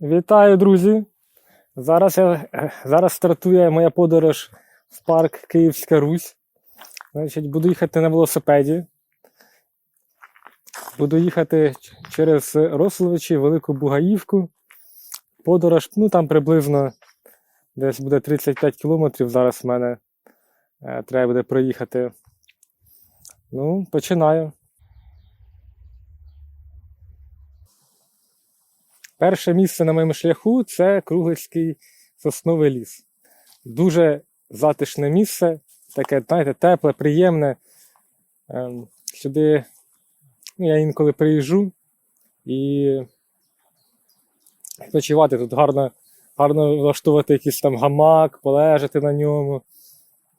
Вітаю, друзі! Зараз, я, зараз стартує моя подорож в парк Київська Русь. Значить, буду їхати на велосипеді. Буду їхати через Рословичі, Велику Бугаївку. Подорож, ну там приблизно десь буде 35 кілометрів. Зараз в мене е, треба буде проїхати. Ну, починаю. Перше місце на моєму шляху це Круглицький сосновий ліс. Дуже затишне місце, таке, знаєте, тепле, приємне. Ем, Сюди ну, я інколи приїжджу і відпочивати тут гарно, гарно влаштувати якийсь там гамак, полежати на ньому.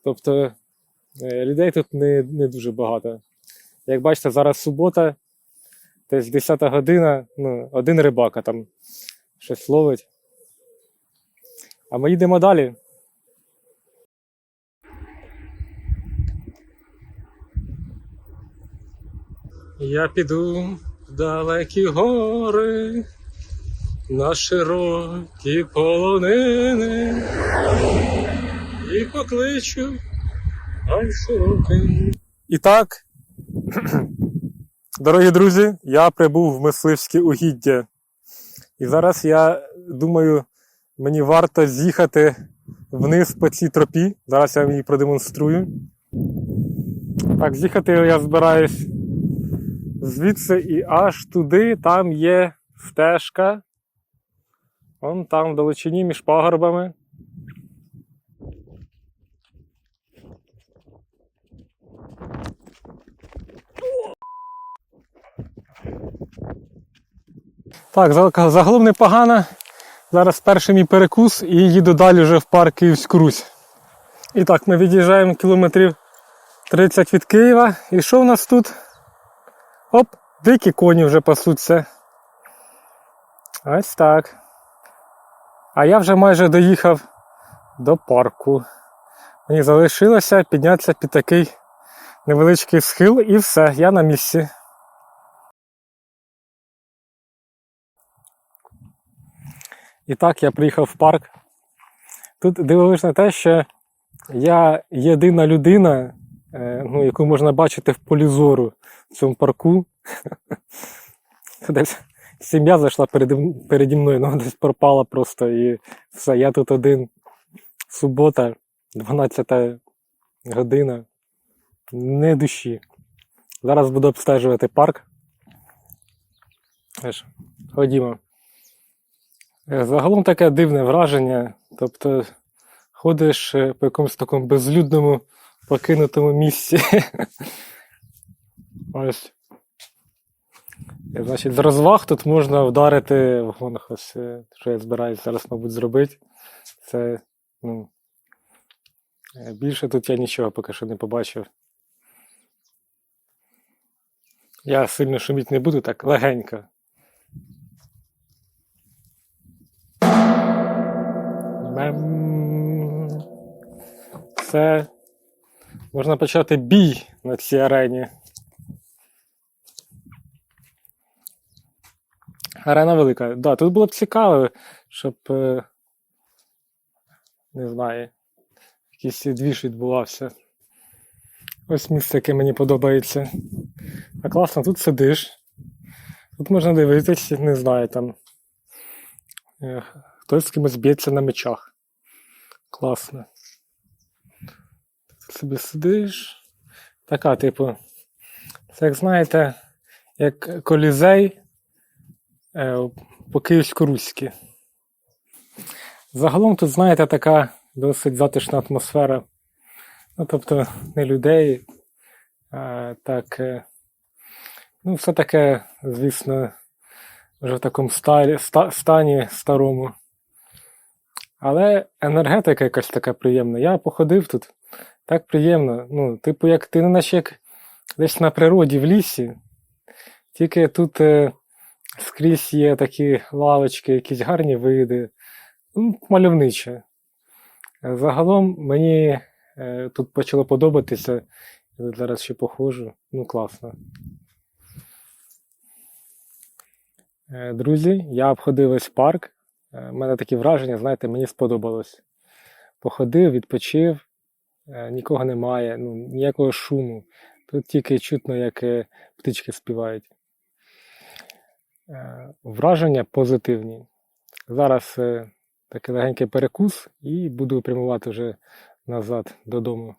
Тобто е, людей тут не, не дуже багато. Як бачите, зараз субота, десь 10 година, ну, один рибака там щось ловить. А ми їдемо далі. Я піду в далекі гори, на широкі полонини і покличу ай. І так, дорогі друзі, я прибув в мисливське угіддя. І зараз я думаю, мені варто з'їхати вниз по цій тропі. Зараз я її продемонструю. Так, з'їхати я збираюсь звідси і аж туди, там є стежка. Вон там в далечині між пагорбами. Так, загалом непогано. Зараз перший мій перекус і їду далі вже в парк Київську Русь. І так, ми від'їжджаємо кілометрів 30 від Києва. І що в нас тут? Оп, дикі коні вже пасуться. Ось так. А я вже майже доїхав до парку. Мені залишилося піднятися під такий невеличкий схил і все, я на місці. І так я приїхав в парк. Тут дивовижно те, що я єдина людина, е, ну, яку можна бачити в полі зору в цьому парку. Десь сім'я зайшла переді, переді мною, ну десь пропала просто і все. Я тут один. Субота, 12 година. Не душі. Зараз буду обстежувати парк. Ходімо. Е, Загалом таке дивне враження. Тобто ходиш е, по якомусь такому безлюдному покинутому місці. Ось. Е, Значить, з розваг тут можна вдарити вон ось, що я збираюся зараз, мабуть, зробити. Це, ну. Більше тут я нічого поки що не побачив. Я сильно шуміти не буду, так легенько. Мем. Це можна почати бій на цій арені. Арена велика. Да, тут було б цікаво, щоб. е, Не знаю, якийсь двіж відбувався. Ось місце, яке мені подобається. А класно, тут сидиш. Тут можна дивитися, не знаю, там. е, Хтось з кимось б'ється на мечах. Класно. Ти собі сидиш. Така, типу, це як знаєте, як колізей е, по київсько-руськи. Загалом тут, знаєте, така досить затишна атмосфера. Ну, тобто, не людей, а так. е, Ну, все таке, звісно, вже в такому сталі, ста, стані старому. Але енергетика якась така приємна. Я походив тут. Так приємно. Ну, типу, як ти не наче як десь на природі в лісі. Тільки тут е, скрізь є такі лавочки, якісь гарні види. Ну, мальовниче. Загалом мені е, тут почало подобатися. Я зараз ще походжу. Ну, класно. Е, Друзі, я обходив весь парк. Е, У мене такі враження, знаєте, мені сподобалось. Походив, відпочив, е, нікого немає, ну, ніякого шуму. Тут тільки чутно, як е, птички співають. Е, Враження позитивні. Зараз е, такий легенький перекус і буду прямувати вже назад додому.